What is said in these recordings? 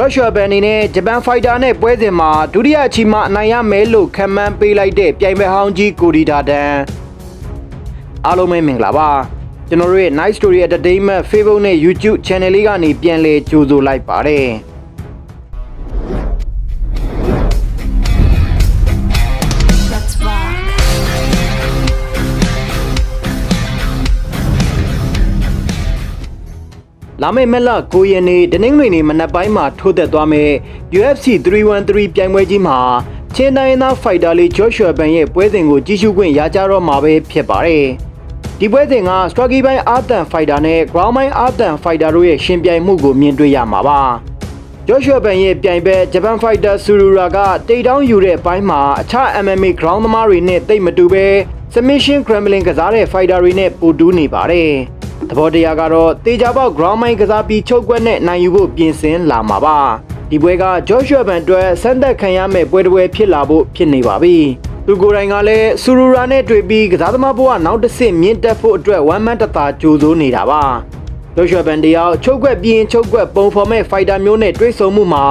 ဂျော့ရှွာဘန်အနေနဲ့ဂျပန်ဖိုက်တာနဲ့ပွဲစဉ်မှာဒုတိယအချီမှာအနိုင်ရမယ်လို့ခံမှန်းပေးလိုက်တဲ့ပြိုင်ပွဲဟောင်းကြီးကိုဒီတာဒန်အားလုံးပဲမင်္ဂလာပါကျွန်တော်တို့ရဲ့ Nice Story Entertainment Facebook နဲ့ YouTube Channel လေးကနေပြန်လည်ကြိုဆိုလိုက်ပါတယ် လာမယ့်မက်လ9ရက်နေ့တနင်္ဂနွေနေ့မနက်ပိုင်းမှာထိုးသက်သွားမယ့် UFC 313ပြိုင်ပွဲကြီးမှာချင်းတိုင်းသားဖိုက်တာလေးဂျော့ရှွာဘန်ရဲ့ပွဲစဉ်ကိုကြီးစုခွင့်ရကြတော့မှာပဲဖြစ်ပါတယ်။ဒီပွဲစဉ်က Struggy ပိုင်းအာတန်ဖိုက်တာနဲ့ Ground ပိုင်းအာတန်ဖိုက်တာတို့ရဲ့ရှင်ပြိုင်မှုကိုမြင်တွေ့ရမှာပါ။ဂျော့ရှွာဘန်ရဲ့ပြိုင်ပွဲဂျပန်ဖိုက်တာဆူရူရာကတိတ်တောင်းယူတဲ့အပိုင်းမှာအခြား MMA ground သမားတွေနဲ့တိတ်မတူပဲ submission scrambling ကစားတဲ့ဖိုက်တာတွေနဲ့ပိုတူးနေပါတယ်။ သဘောတရားကတော့တေချာပေါက် ground mine ကစားပြီးချုပ်ကွက်နဲ့နိုင်ယူဖို့ပြင်ဆင်လာမှာပါဒီပွဲက Joshua Ban အတွက်ဆန်းသက်ခံရမယ့်ပွဲတစ်ပွဲဖြစ်လာဖို့ဖြစ်နေပါပြီသူကိုယ်တိုင်ကလည်းဆူရူရာနဲ့တွေ့ပြီးကစားသမားဘဝနောက်တစ်ဆင့်မြင့်တက်ဖို့အတွက်ဝမ်းမန်းတသာကြိုးစိုးနေတာပါ Joshua Ban တယောက်ချုပ်ကွက်ပြီးရင်ချုပ်ကွက်ပုံဖော်မဲ့ fighter မျိုးနဲ့တွေ့ဆုံမှုမှာ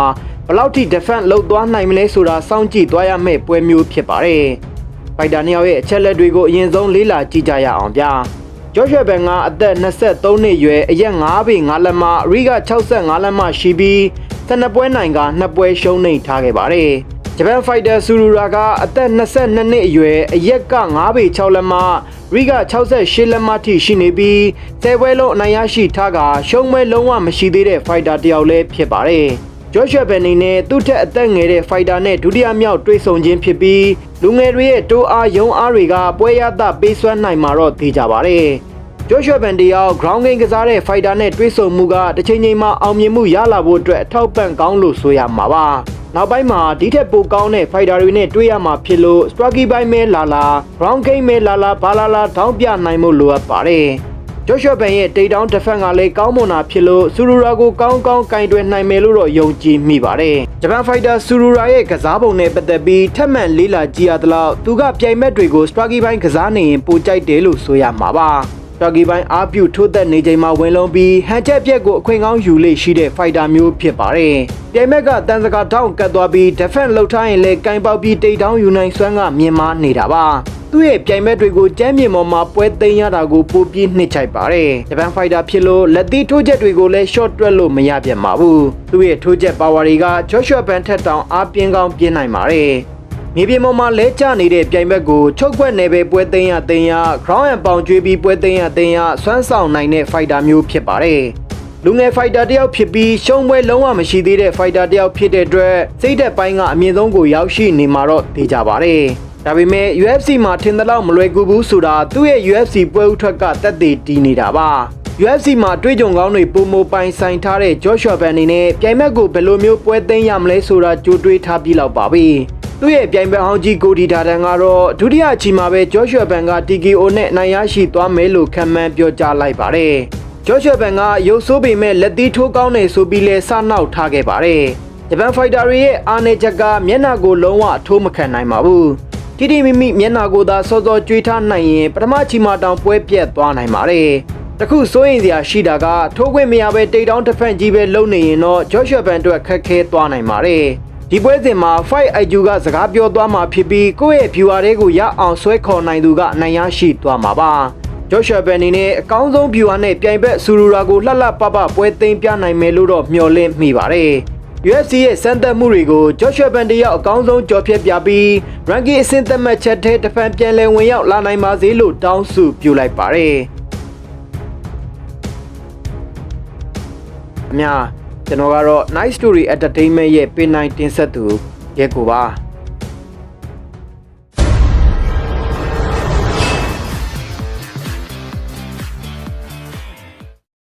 ဘယ်လောက်ထိ defense လုပ်သွားနိုင်မလဲဆိုတာစောင့်ကြည့်သွားရမယ့်ပွဲမျိုးဖြစ်ပါတယ်ဖိုက်တာနှစ်ယောက်ရဲ့အချက်လက်တွေကိုအရင်ဆုံးလေ့လာကြည့်ကြရအောင်ဗျာ ဂျော့ရှွဲဘန်ကအသက်23နှစ်အရွယ်အရက်9ပေ9လက်မရီက65လက်မရှိပြီး12ပွဲနိုင်က2ပွဲရှုံးနိမ့်ထားခဲ့ပါတယ်ဂျပန်ဖိုက်တာဆူရူရာကအသက်22နှစ်အရွယ်အရက်က9ပေ6လက်မရီက68လက်မထိရှိနေပြီး10ပွဲလုံးအနိုင်ရရှိထားကရှုံးမဲလုံးဝမရှိသေးတဲ့ဖိုက်တာတစ်ယောက်လည်းဖြစ်ပါတယ် ဂျော့ရှွဲဘန်နေနဲ့သူ့ထက်အသက်ငယ်တဲ့ဖိုက်တာနဲ့ဒုတိယမြောက်တွေ့ဆုံခြင်းဖြစ်ပြီးလူငယ်တွေရဲ့တိုးအားယုံအားတွေကပွဲရသပေးစွမ်းနိုင်မှာတော့သိကြပါတယ်ဂျော့ရှွဲဘန်တယောက် ground game ကစားတဲ့ဖိုက်တာနဲ့တွေ့ဆုံမှုကတစ်ချိန်ချိန်မှာအောင်မြင်မှုရလာဖို့အတွက်အထောက်ပံ့ကောင်းလို့ဆိုရမှာပါနောက်ပိုင်းမှာဒီထက်ပိုကောင်းတဲ့ဖိုက်တာတွေနဲ့တွေ့ရမှာဖြစ်လို့ struggy ပိုင်းမဲလာလာ ground game မဲလာလာဘာလာလာထောင်းပြနိုင်မှုလိုအပ်ပါတယ် ဂျော့ရှွဲဘန်ရဲ့တိတ်တောင်းတစ်ဖက်ကလည်းကောင်းမွန်တာဖြစ်လို့ဆူရူရာကိုကောင်းကောင်းကင်တွယ်နိုင်မယ်လို့တော့ယုံကြည်မိပါတယ်ဂျပန်ဖိုက်တာဆူရူရာရဲ့ကစားပုံနဲ့ပတ်သက်ပြီးထက်မှန်လေးလာကြည့်ရသလောက်သူကပြိုင်ဘက်တွေကို struggy ပိုင်းကစားနေရင်ပိုကြိုက်တယ်လို့ဆိုရမှာပါတော်ကီပိုင်းအားပြုထိုးသက်နေချိန်မှာဝင်လုံးပြီးဟန်ချက်ပြက်ကိုအခွင့်ကောင်းယူလေရှိတဲ့ဖိုက်တာမျိုးဖြစ်ပါတယ်။ပြိုင်ဘက်ကတန်စကာတောင်းကတ်သွားပြီး defense လှုပ်ထားရင်လည်းကင်ပေါက်ပြီးတိတ်တောင်းယူနိုင်စွမ်းကမြင်မာနေတာပါ။ သူ့ရဲ့ပြိုင်ဘက်တွေကိုကြမ်းမြင်ပေါ်မှာပွဲသိမ်းရတာကိုပိုပြီးနှစ်ချိုက်ပါတယ်။ဂျပန်ဖိုက်တာဖြစ်လို့လက်သီးထိုးချက်တွေကိုလည်း short တွက်လို့မရပြန်ပါဘူး။သူ့ရဲ့ထိုးချက် power တွေက Joshua Ban ထက်တောင်အားပြင်းကောင်းပြင်းနိုင်ပါတယ်။မြေပြင်ပေါ်မှာလဲကျနေတဲ့ပြိုင်ဘက်ကိုချုပ်ခွက်နယ်ပဲပွဲသိမ်းရသိမ်းရ ground and pound ကျွေးပြီးပွဲသိမ်းရသိမ်းရဆွမ်းဆောင်နိုင်တဲ့ fighter မျိုးဖြစ်ပါတယ်။ လူငယ် fighter တယောက်ဖြစ်ပြီးရှုံးပွဲလုံးဝမရှိသေးတဲ့ fighter တယောက်ဖြစ်တဲ့အတွက်စိတ်သက်ပိုင်းကအမြင့်ဆုံးကိုရောက်ရှိနေမှာတော့သိကြပါတယ်။ဒါပေမဲ့ UFC မှာထင်သလောက်မလွယ်ကူဘူးဆိုတာသူ့ရဲ့ UFC ပွဲဥထွက်ကတက်သေးတည်နေတာပါ။ UFC မှာတွေးကြုံကောင်းတွေပုံမပိုင်ဆိုင်ထားတဲ့ Joshua Ban အနေနဲ့ပြိုင်ဘက်ကိုဘယ်လိုမျိုးပွဲသိမ်းရမလဲဆိုတာကြိုတွေးထားပြီးလောက်ပါပြီ။သူ့ရဲ့ပြိုင်ပွဲဟောင်းကြီးကိုဒီဒါတန်ကတော့ဒုတိယအချီမှာပဲဂျော့ရှွာဘန်က TKO နဲ့နိုင်ရရှိသွားမယ်လို့ခံမှန်းပြောကြားလိုက်ပါတယ်။ ဂျော့ရှွာဘန်ကရုပ်ဆိုးပေမဲ့လက်သီးထိုးကောင်းနေဆိုပြီးလဲစနောက်ထားခဲ့ပါတယ်။ဂျပန်ဖိုက်တာတွေရဲ့အာနေချက်ကမျက်နှာကိုလုံးဝထိုးမခံနိုင်ပါဘူး။တိတိမိမိမျက်နှာကိုသာစောစောကြွေးထားနိုင်ရင်ပထမချီမှာတောင်ပွဲပြက်သွားနိုင်ပါတယ်။တခုစိုးရင်စရာရှိတာကထိုးခွင့်မရပဲတိတ်တောင်းတစ်ဖက်ကြီးပဲလုံနေရင်တော့ဂျော့ရှွာဘန်အတွက်ခက်ခဲသွားနိုင်ပါတယ်။ဒီပွဲစဉ်မှာ Fight IQ ကစကားပြောသွားမှာဖြစ်ပြီးကိုယ့်ရဲ့ viewer တွေကိုရအောင်ဆွဲခေါ်နိုင်သူကအနိုင်ရရှိသွားမှာပါ ဂျော့ရှ်ဘန်နီနဲ့အကောင်းဆုံး viewer နဲ့ပြိုင်ဘက်ဆူရူရာကိုလှလှပပပွဲသိမ်းပြနိုင်မယ်လို့တော့မျှော်လင့်မိပါတယ် UFC ရဲ့စမ်းသပ်မှုတွေကိုဂျော့ရှ်ဘန်တယောက်အကောင်းဆုံးကြော်ဖြတ်ပြပြီး ranking အဆင့်သက်မှတ်ချက်ထဲတစ်ဖန်ပြန်လည်ဝင်ရောက်လာနိုင်ပါစေလို့တောင်းဆိုပြုလိုက်ပါတယ်အများကျွန်တော်ကတော့ Night Story Entertainment ရဲ့ပင်နိုင်တင်ဆက်သူရဲကိုပါ